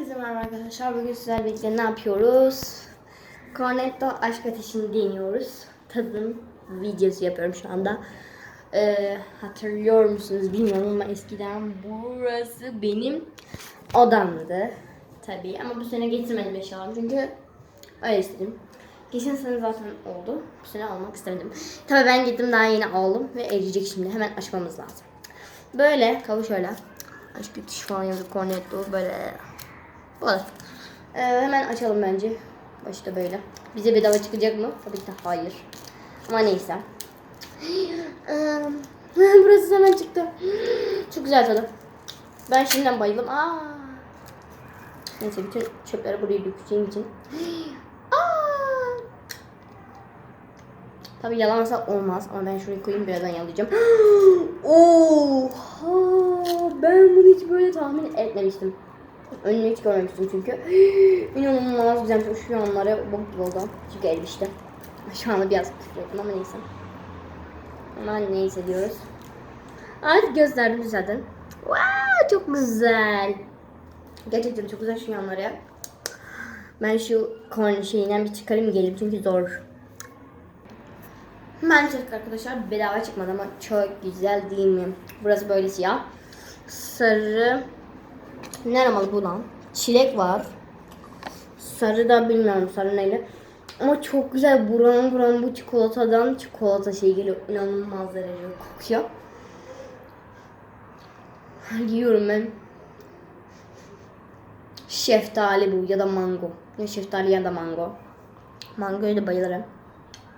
Herkese merhaba arkadaşlar. Bugün sizlerle birlikte ne yapıyoruz? Cornetto aşk ateşini deniyoruz. Tadım videosu yapıyorum şu anda. Ee, hatırlıyor musunuz bilmiyorum ama eskiden burası benim odamdı. Tabii ama bu sene getirmedim eşyalarımı çünkü öyle istedim. Geçen sene zaten oldu. Bu sene almak istemedim. Tabii ben gittim daha yeni aldım ve eriyecek şimdi. Hemen açmamız lazım. Böyle kavu şöyle. Aşk ateş falan yazıp cornetto böyle bu kadar. Ee, hemen açalım bence. Başta böyle. Bize bedava çıkacak mı? Tabii ki de hayır. Ama neyse. Burası hemen çıktı. Çok güzel tadı. Ben şimdiden bayıldım. Aa. Neyse bütün çöpleri buraya dökeceğim için. Aa. Tabii yalansa olmaz ama ben şuraya koyayım birazdan yalayacağım. Oha! Ben bunu hiç böyle tahmin etmemiştim. Önünü hiç görmemiştim çünkü. İnanılmaz güzelmiş. Şu yanları bok gibi oldu. Çünkü elbişti. Şu anda biraz küfür ettim ama neyse. Ama neyse diyoruz. Artık gösterdim zaten. Wow, çok güzel. Gerçekten çok güzel şu yanları ya. Ben şu korn şeyinden bir çıkarayım gelip çünkü zor. Maalesef arkadaşlar bedava çıkmadı ama çok güzel değil mi? Burası böyle siyah. Sarı. Ne aromalı bu lan? Çilek var. Sarı da bilmiyorum sarı neyle. Ama çok güzel buranın buranın bu çikolatadan çikolata şey geliyor. İnanılmaz derece kokuyor. Yiyorum ben. Şeftali bu ya da mango. Ya şeftali ya da mango. Mangoya da bayılırım.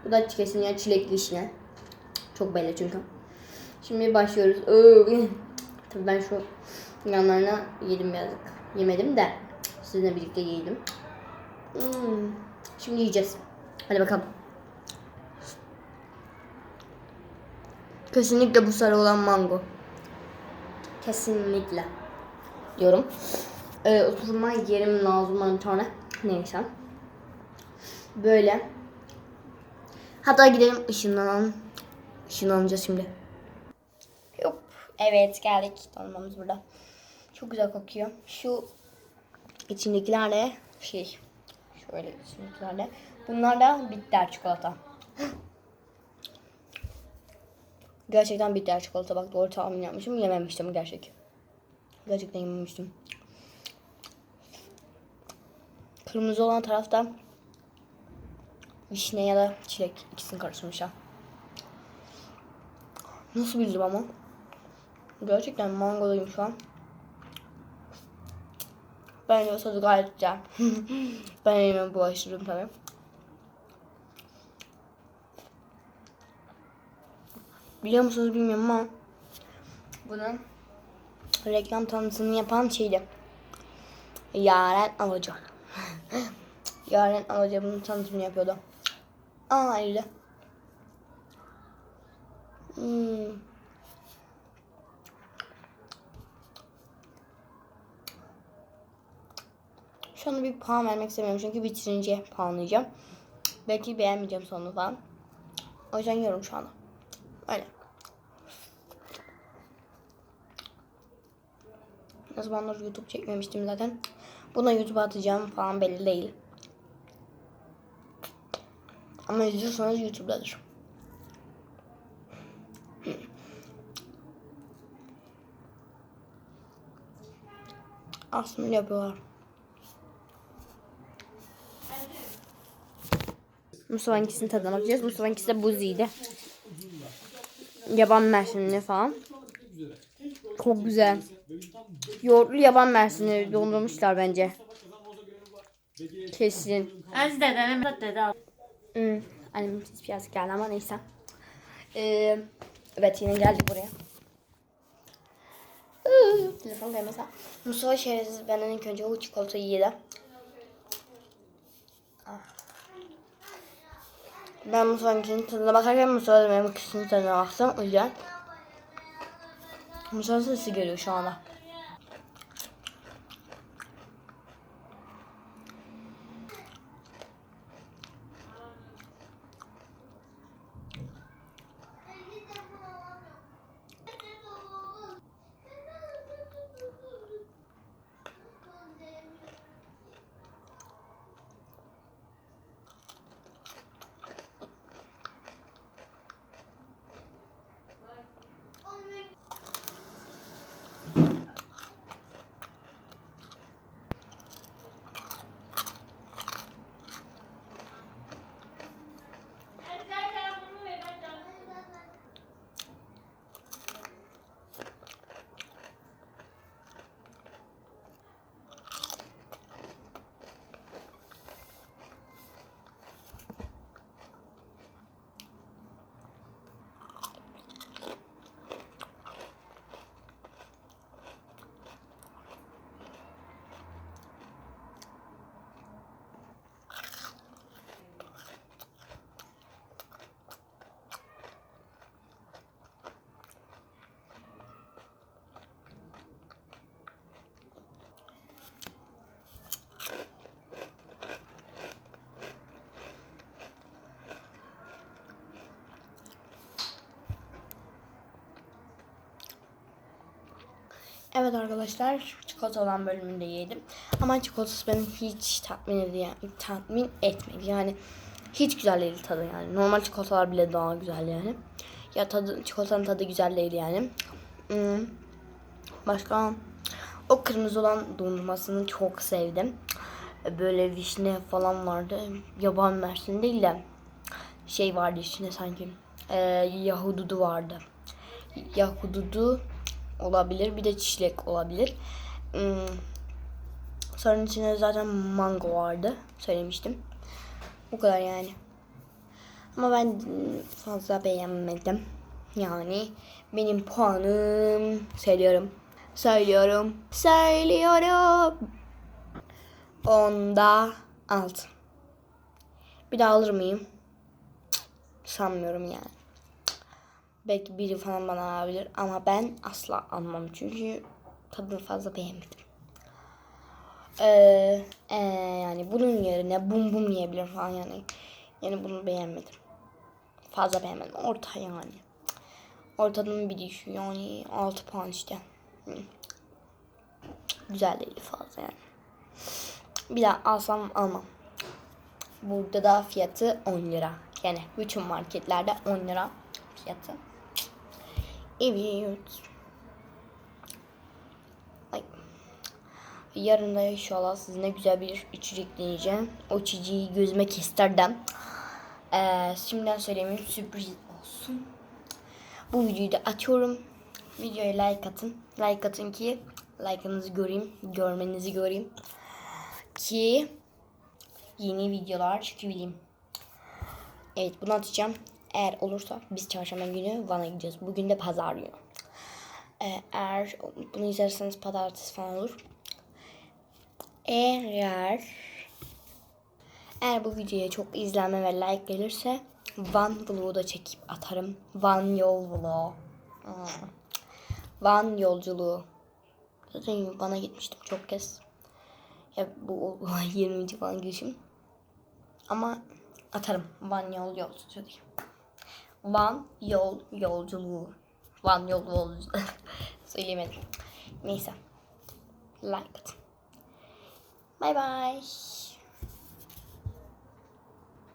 Bu da kesin ya çilekli işine. Çok belli çünkü. Şimdi başlıyoruz. Tabii ben şu yanlarına yedim birazcık. Yemedim de sizinle birlikte yedim. Hmm. Şimdi yiyeceğiz. Hadi bakalım. Kesinlikle bu sarı olan mango. Kesinlikle. Diyorum. Ee, oturma yerim lazım tane. Neyse. Böyle. Hatta gidelim ışınlanalım. Işınlanacağız şimdi. Hop. Evet geldik. Dondurmamız burada. Çok güzel kokuyor. Şu içindekilerle şey şöyle içindekilerle. Bunlar da bitter çikolata. Gerçekten bitter çikolata. Bak doğru tahmin yapmışım. Yememiştim gerçek. Gerçekten yememiştim. Kırmızı olan tarafta vişne ya da çilek ikisini karıştırmış ha. Nasıl bildim ama? Gerçekten mangodayım şu an. Bence tadı gayet güzel. ben elime bulaştırdım tabii. Biliyor musunuz bilmiyorum ama bunun reklam tanıtımını yapan şeydi. Yaren Alaca. Yaren Alaca bunun tanıtımını yapıyordu. Aa öyle. Hmm. Şu anda bir puan vermek istemiyorum çünkü bitirince puanlayacağım. Belki beğenmeyeceğim sonunu falan. O yüzden yiyorum şu anda. Öyle. Ne zamanlar YouTube çekmemiştim zaten. Buna YouTube'a atacağım falan belli değil. Ama izliyorsanız YouTube'dadır. Aslında yapıyorlar. Mustafa'nınkisini tadına bakacağız. Mustafa'nınkisi de buziydi. Yaban mersinli falan. Çok güzel. Yoğurtlu yaban mersini dondurmuşlar bence. Kesin. Az dedenim dede al. Hmm. Sesi biraz geldi ama neyse. Ee, evet yine geldik buraya. Telefon mesela. Mustafa şerefsiz benden ilk önce o çikolatayı yedi. Ben Mustafa'nınkinin tadına bakarken Mustafa da benim ikisinin tadına baksam o yüzden. Mustafa sesi geliyor şu anda. Evet arkadaşlar çikolata olan bölümünde yedim. Ama çikolatası beni hiç tatmin ediyor, tatmin etmedi. Yani hiç güzel değil tadı yani. Normal çikolatalar bile daha güzel yani. Ya tadı çikolatanın tadı güzel değil yani. Hmm. Başka o kırmızı olan dondurmasını çok sevdim. Böyle vişne falan vardı. Yaban mersin değil de şey vardı içinde sanki. Ee, yahududu vardı. Yahududu olabilir. Bir de çilek olabilir. Hmm. Sonra içinde zaten mango vardı. Söylemiştim. Bu kadar yani. Ama ben fazla beğenmedim. Yani benim puanım söylüyorum. Söylüyorum. Söylüyorum. Onda alt. Bir daha alır mıyım? Sanmıyorum yani. Belki biri falan bana alabilir ama ben asla almam çünkü tadını fazla beğenmedim. Ee, ee, yani bunun yerine bum bum yiyebilir falan yani. Yani bunu beğenmedim. Fazla beğenmedim. Orta yani. Ortadan bir düşü yani 6 puan işte. Güzel değil fazla yani. Bir daha alsam almam. Burada da fiyatı 10 lira. Yani bütün marketlerde 10 lira fiyatı. Evet. Ay. Yarın da inşallah sizinle güzel bir içecek deneyeceğim. O içeceği gözüme kestirdim. Ee, şimdiden söylemeyeyim sürpriz olsun. Bu videoyu da atıyorum. Videoya like atın. Like atın ki like'ınızı göreyim. Görmenizi göreyim. Ki yeni videolar çıkabileyim. Evet bunu atacağım. Eğer olursa biz çarşamba günü Van'a gideceğiz. Bugün de pazar günü. Ee, eğer bunu izlerseniz pazartesi falan olur. Eğer eğer bu videoya çok izlenme ve like gelirse Van vlogu da çekip atarım. Van yol vlogu. Hmm. Van yolculuğu. Zaten Van'a gitmiştim çok kez. Ya bu 20. falan girişim. Ama atarım. Van yol yolculuğu diye. Van yol yolculuğu. Van yol yolculuğu. Söyleyemedim. Neyse. Like atın. Bye bye.